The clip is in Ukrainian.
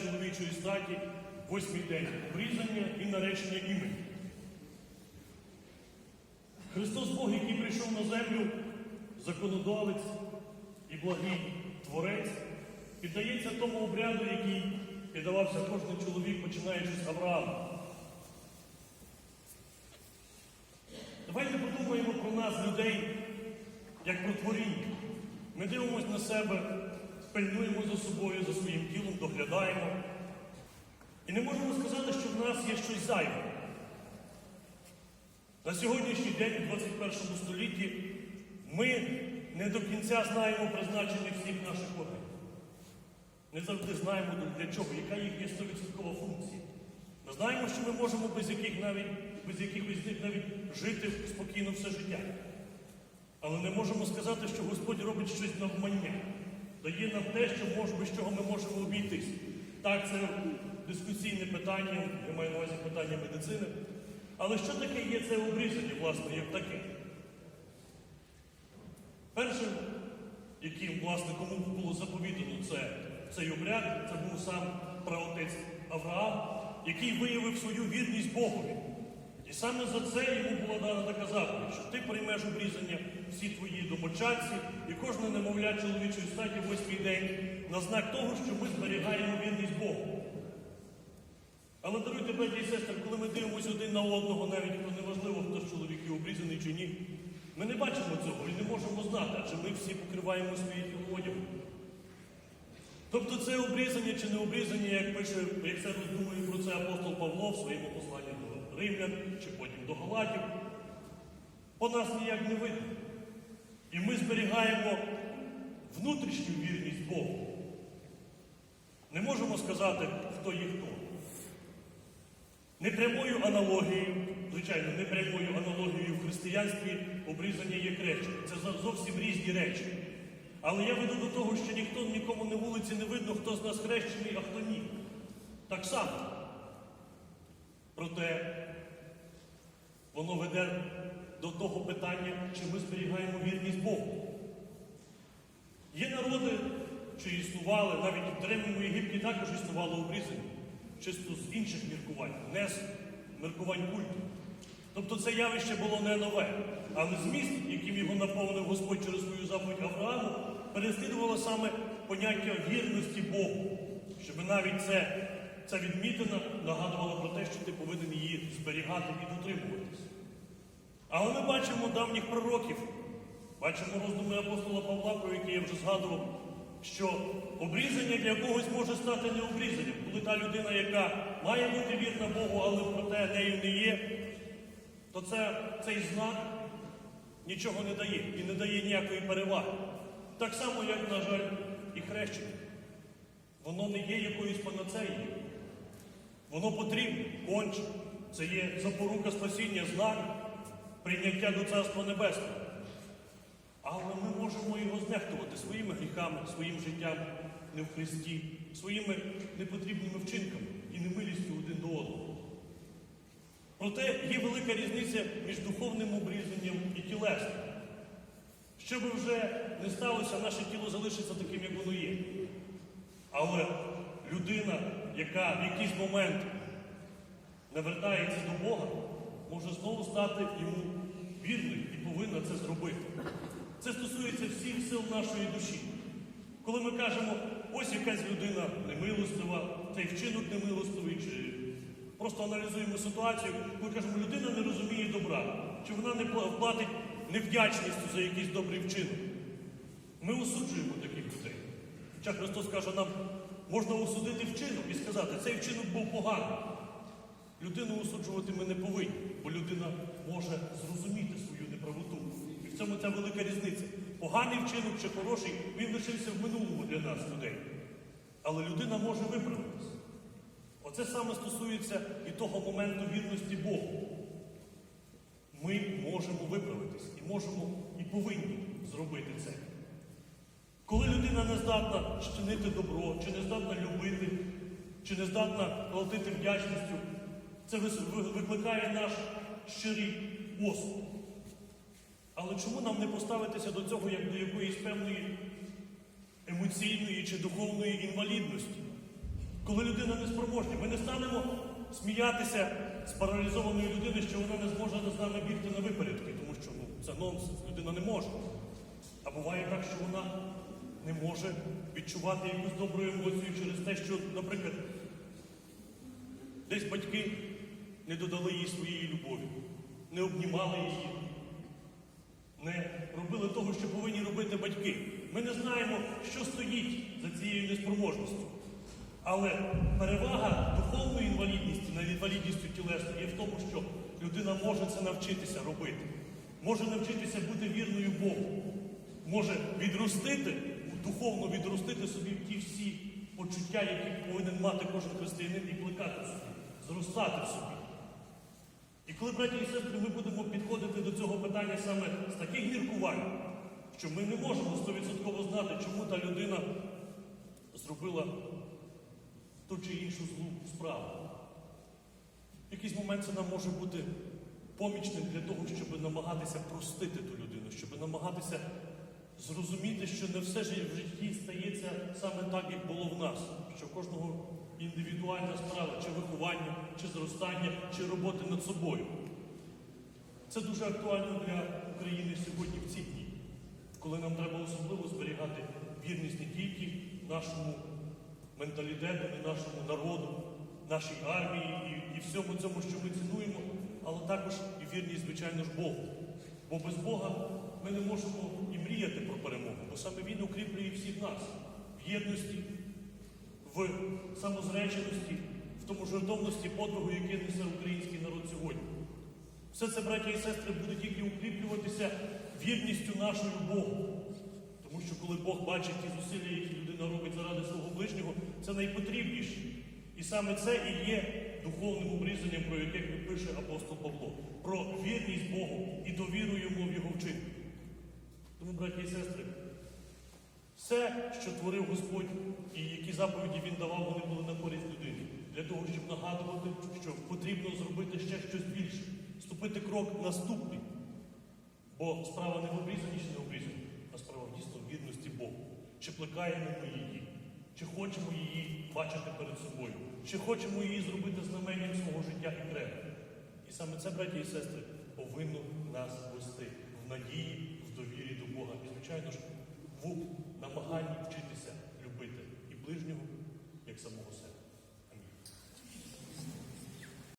чоловічої статі восьмий день обрізання і наречення імені. Христос Бог, який прийшов на землю, законодавець і благий творець, піддається тому обряду, який піддавався кожен чоловік, починаючи з Авраама. Давайте подумаємо про нас, людей, як про творіння. Ми дивимося на себе, пильнуємо за собою, за своїм тілом. І не можемо сказати, що в нас є щось зайве. На сьогоднішній день, у 21 столітті, ми не до кінця знаємо призначення всіх наших органів. Не завжди знаємо для чого, яка їх є 100% функція. Ми знаємо, що ми можемо без яких навіть, без якихось них навіть жити спокійно все життя. Але не можемо сказати, що Господь робить щось навмання, дає нам те, що мож, без чого ми можемо обійтись. Так, це дискусійне питання, я маю на увазі питання медицини. Але що таке є це обрізання, власне, як таке? Першим, яким, власне, кому було заповідано це, цей обряд, це був сам праотець Авраам, який виявив свою вірність Богові. І саме за це йому була дана така заповідь, що ти приймеш обрізання всі твої домочадці і кожне немовля чоловічої статі восьмий день на знак того, що ми зберігаємо вірність Богу. Але даруйте, браті і сестри, коли ми дивимося один на одного, навіть то неважливо, хто з чоловіків обрізаний чи ні, ми не бачимо цього і не можемо знати, адже ми всі покриваємо свої тіло. Тобто це обрізання чи не обрізання, як пише, як це роздумує про це апостол Павло в своєму посланні до римлян чи потім до Галатів, по нас ніяк не видно. І ми зберігаємо внутрішню вірність Богу. Не можемо сказати, хто є хто. Непрямою аналогією, звичайно, непрямою аналогією в християнстві обрізання є крещення. Це зовсім різні речі. Але я веду до того, що ніхто нікому на вулиці не видно, хто з нас хрещений, а хто ні. Так само. Проте воно веде до того питання, чи ми зберігаємо вірність Богу. Є народи, що існували, навіть в Древньому Єгипті також існувало обрізання, чисто з інших міркувань, не з міркувань культу. Тобто це явище було не нове, але зміст, яким його наповнив Господь через свою заповідь Аврааму, переслідувало саме поняття вірності Богу, щоб навіть це, ця відмітина нагадувала про те, що ти повинен її зберігати і дотримуватись. Але ми бачимо давніх пророків, бачимо роздуми апостола Павла, про які я вже згадував, що обрізання для когось може стати необрізанням, коли та людина, яка має бути вірна Богу, але проте нею не є, то це, цей знак нічого не дає і не дає ніякої переваги. Так само, як, на жаль, і хрещення. Воно не є якоюсь панацеєю. Воно потрібно, конче. Це є запорука спасіння, знак прийняття до Царства Небесного. Але ми можемо його знехтувати своїми гріхами, своїм життям не в Христі, своїми непотрібними вчинками і немилістю один до одного. Проте є велика різниця між духовним обрізанням і тілесним. Що би вже не сталося, наше тіло залишиться таким, як воно є. Але людина, яка в якийсь момент навертається до Бога, може знову стати йому вірною і повинна це зробити. Це стосується всіх сил нашої душі. Коли ми кажемо, ось якась людина немилостива, цей вчинок немилостивий, чи просто аналізуємо ситуацію, ми кажемо, людина не розуміє добра, чи вона не платить невдячністю за якийсь добрий вчинок. Ми осуджуємо таких людей. Хоча Христос каже нам, можна осудити вчинок і сказати, цей вчинок був поганий. Людину осуджувати ми не повинні, бо людина може зрозуміти свою неправоту. І в цьому ця велика різниця. Поганий вчинок чи хороший, він лишився в минулому для нас, людей. Але людина може виправитися. Оце саме стосується і того моменту вірності Богу. Ми можемо виправитись і можемо і повинні зробити це. Коли людина не здатна щинити добро, чи не здатна любити, чи не здатна платити вдячністю, це викликає наш щирий осуд. Але чому нам не поставитися до цього як до якоїсь певної емоційної чи духовної інвалідності? Коли людина неспроможна, ми не станемо сміятися з паралізованої людини, що вона не зможе з нами бігти на випередки, тому що ну, це нонсенс, людина не може. А буває так, що вона не може відчувати якусь добру емоцію через те, що, наприклад, десь батьки не додали їй своєї любові, не обнімали її, не робили того, що повинні робити батьки. Ми не знаємо, що стоїть за цією неспроможністю. Але перевага духовної інвалідності над інвалідністю тілесною є в тому, що людина може це навчитися робити, може навчитися бути вірною Богу, може відростити, духовно відростити собі ті всі почуття, які повинен мати кожен християнин і плекати собі, зростати собі. І коли, браті і сестри, ми будемо підходити до цього питання саме з таких міркувань, що ми не можемо стовідсотково знати, чому та людина зробила ту чи іншу злу справу. В якийсь момент це нам може бути помічним для того, щоб намагатися простити ту людину, щоб намагатися зрозуміти, що не все ж в житті стається саме так, як було в нас, що кожного індивідуальна справа, чи виховання, чи зростання, чи роботи над собою. Це дуже актуально для України сьогодні в ці дні, коли нам треба особливо зберігати вірність не тільки нашому менталітету, не нашому народу, нашій армії і, і всьому цьому, що ми цінуємо, але також і вірність, звичайно ж, Богу. Бо без Бога ми не можемо і мріяти про перемогу, бо саме Він укріплює всіх нас в єдності, в самозреченості, в тому жертовності подвигу, який несе український народ сьогодні. Все це, браті і сестри, буде тільки укріплюватися вірністю нашою Богу. Тому що коли Бог бачить ті зусилля, які людина робить заради свого ближнього, це найпотрібніше. І саме це і є духовним обрізанням, про яке пише апостол Павло, про вірність Богу і довіру йому в його вчинку. Тому, браті і сестри, все, що творив Господь і які заповіді Він давав, вони були на користь людині. Для того, щоб нагадувати, що потрібно зробити ще щось більше, ступити крок наступний. Бо справа не в обрізанні чи не обрізанні, а справа дійсно в вірності Богу. Чи плекаємо ми її, чи хочемо її бачити перед собою, чи хочемо її зробити знаменням свого життя і треба. І саме це, браті і сестри, повинно нас вести в надії, в довірі до Бога. І, звичайно ж, в намаганні вчитися любити і ближнього, як самого себе.